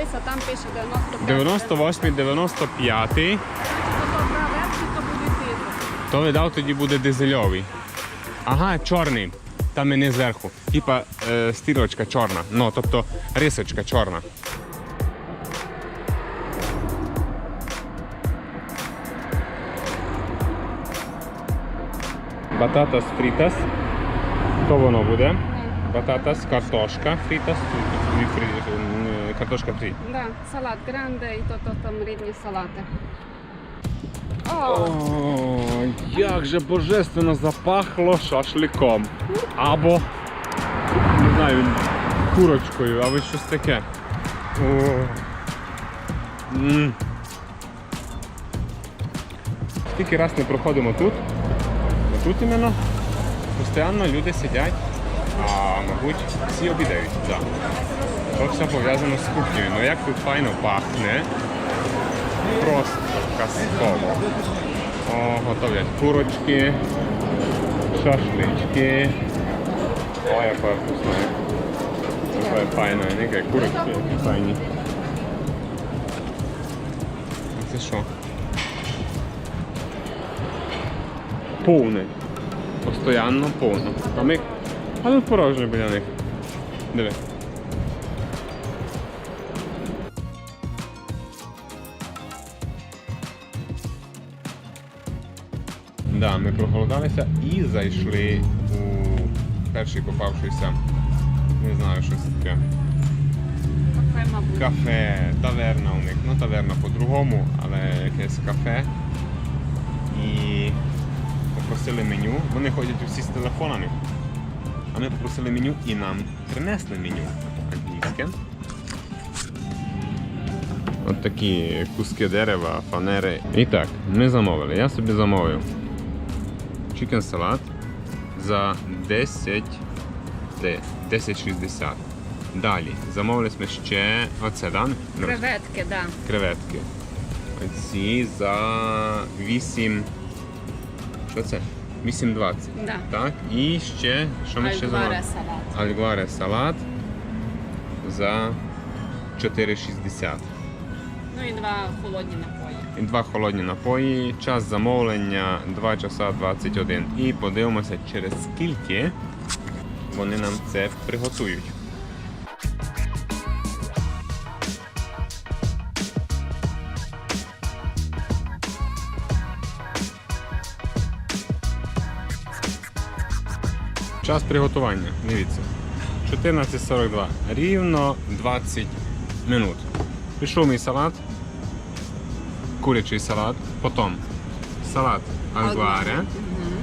дивись, а там пише 95. 98, 95. Значить, ото правенький, то видав, тоді буде дизельовий. Ага, чорний. Там і не зверху. Типа е, стрілочка чорна. Ну, тобто рисочка чорна. Бататас фрітас. То воно буде. Бататас, картошка, фрітас, фрі- фрі- картошка фрі. Да, салат гранде і то, то там рідні салати. О, як же божественно запахло шашликом. Або, не знаю, курочкою, або щось таке. О. М. Скільки раз не проходимо тут, тут іменно постійно люди сидять, а мабуть всі обідають. Да. То все пов'язано з кухнею. Ну як тут файно пахне. Просто казково. О, готовлять курочки, шашлички. О, яка вкусна. Яка файна, не яка курочки, які файні. А це що? Повне. Постоянно повно. А ми. А тут порожньо біля них. Диви. Да, ми проголодалися і зайшли у перший попавшийся, не знаю, щось таке. кафе, мабуть. Кафе, таверна у них. Ну, таверна по-другому, але якесь кафе. І попросили меню. Вони ходять усі з телефонами. Ми попросили меню і нам принесли меню англійське. От такі куски дерева, фанери. І так, ми замовили. Я собі замовив чикен салат за 10 10,60. Далі замовили ми ще оце, да? Креветки, да. креветки. Ці за 8. Що це? 8,20. Да. Так. І ще, що ми ще замовили? салат. Альгуаре салат за 4,60. Ну і два холодні напої. І два холодні напої. Час замовлення 2 часа 21. І подивимося, через скільки вони нам це приготують. Час приготування. Дивіться. 14.42. Рівно 20 минут. Пішов мій салат курячий салат, потім салат Мгм.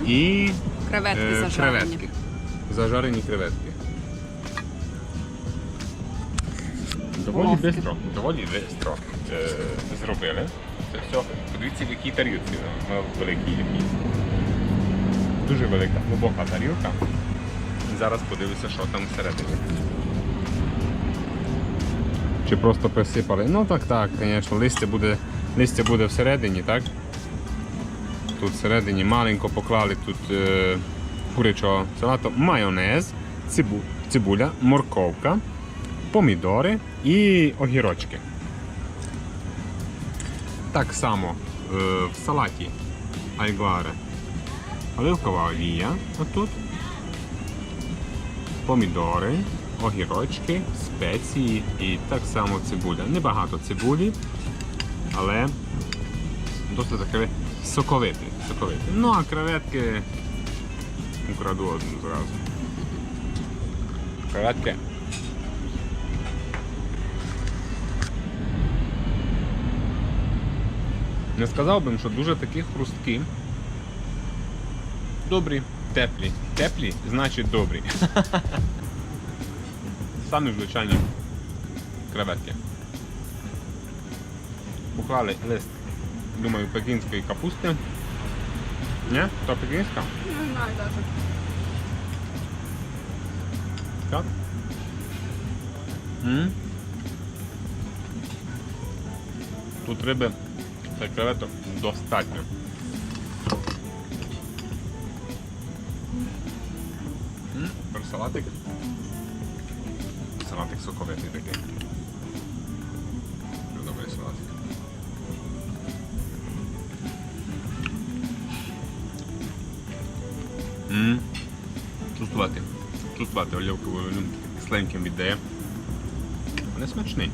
і Креветки е, зажарені. креветки. Зажарені креветки. Доволі швидко, доволі швидко е, зробили. Це все. Подивіться, в якій тарілці, великій якій. Дуже велика, глибока тарілка. Зараз подивлюся, що там всередині. Чи просто присипали? Ну так, так, звісно, листя буде, листя буде всередині, так? Тут всередині маленько поклали тут е, курячого салату, майонез, цибу, цибуля, морковка, помідори і огірочки. Так само е, в салаті айгуаре оливкова олія отут, помідори, огірочки, спеції і так само цибуля. Небагато цибулі, але досить таке соковите. соковите. Ну а креветки украду одну зразу. Креветки. Не сказав би, що дуже такі хрусткі. Добрі, теплі. Теплі значить добрі. Самі звичайні креветки. Поклали лист, думаю, пекінської капусти. Ні? То пекінська? Не знаю даже. Так? М? Тут риби та креветок достатньо. Salatek? Salatek sokove ti rekli. Zelo dober je salatek. Mm. Čustvate, čustvate oljevke v ovim slenkem videe. On je smačný.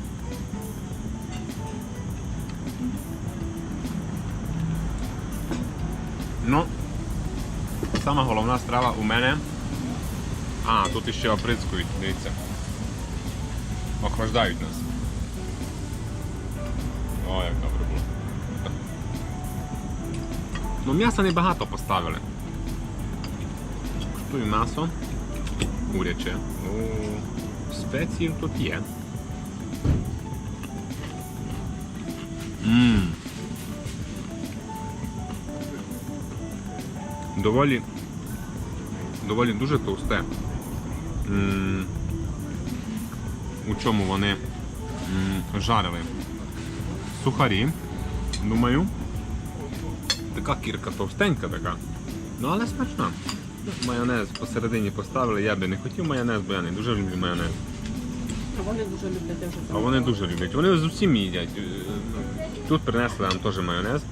No, sama hlavná strava u mene А, тут іще оприскують, дивіться. Охлаждають нас. О, як добре було. Ну, м'яса небагато поставили. Куштую м'ясо. Куряче. О, спеції тут є. Ммм. Доволі. Доволі дуже товсте. М, У чому вони жарили? Сухарі, думаю. Така кірка товстенька така. Ну але смачна. Майонез посередині поставили, я би не хотів майонез, бо я не дуже люблю майонез. А вони дуже люблять я вже А вони дуже люблять. Вони з усім їдять. Е, Тут принесли нам теж майонез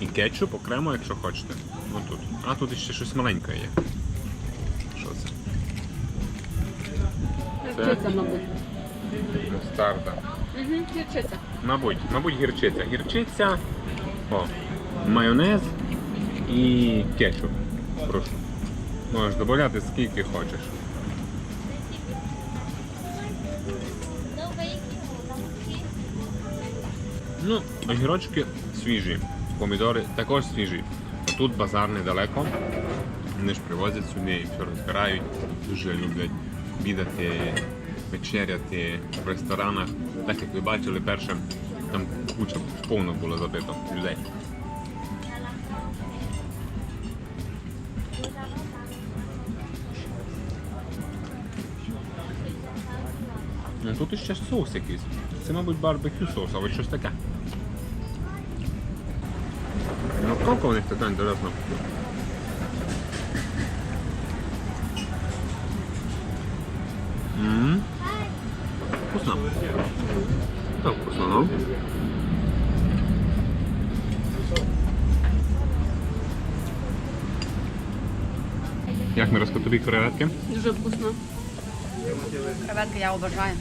і кетчуп окремо, якщо хочете. Ну тут. А тут ще щось маленьке є. Гірчиця, мабуть. Мустарда. Угу, гірчиця. Мабуть, мабуть, гірчиця. Гірчиця, о, майонез і кетчуп. Прошу. Можеш додати скільки хочеш. Ну, огірочки свіжі, помідори також свіжі. Тут базар недалеко. Вони ж привозять сюди і все розбирають. Дуже люблять бідати, вечеряти в ресторанах. Так як ви бачили, перше там куча повно було забито людей. Ну, Тут іще соус якийсь. Це, мабуть, барбекю соус, або щось таке. Наскільки у них така інтересна. Ммм. Вкусно. Так, вкусно, ну. Як Мироска, тобі креветки? Дуже вкусно. Креветки я обожаю.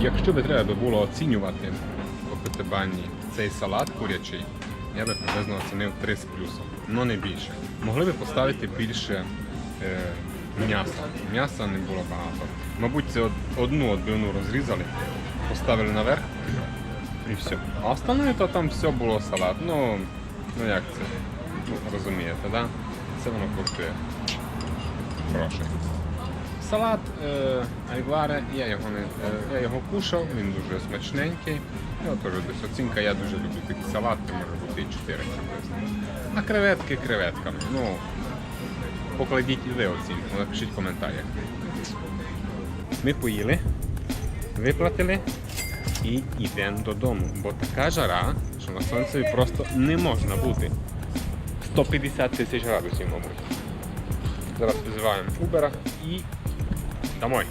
Якщо би треба було оцінювати по цей салат курячий, я би приблизно оцінив 3 з плюсом, але не більше. Могли би поставити більше е, м'яса. М'яса не було багато. Мабуть, це одну відбивну розрізали, поставили наверх і все. А остальне то там все було салат. Ну, ну як це? Ну, розумієте, да? Це воно коштує грошей. Салат е, айваре, я його не е, я його кушав, він дуже смачненький. Я теж десь оцінка, я дуже люблю такі салати, може бути і 4 приблизно. А креветки креветками. Ну, покладіть і ви оцінку, напишіть в коментарях. Ми поїли, виплатили і йдемо додому. Бо така жара, що на сонці просто не можна бути. 150 тисяч градусів, мабуть. Зараз визиваємо Uber і домой.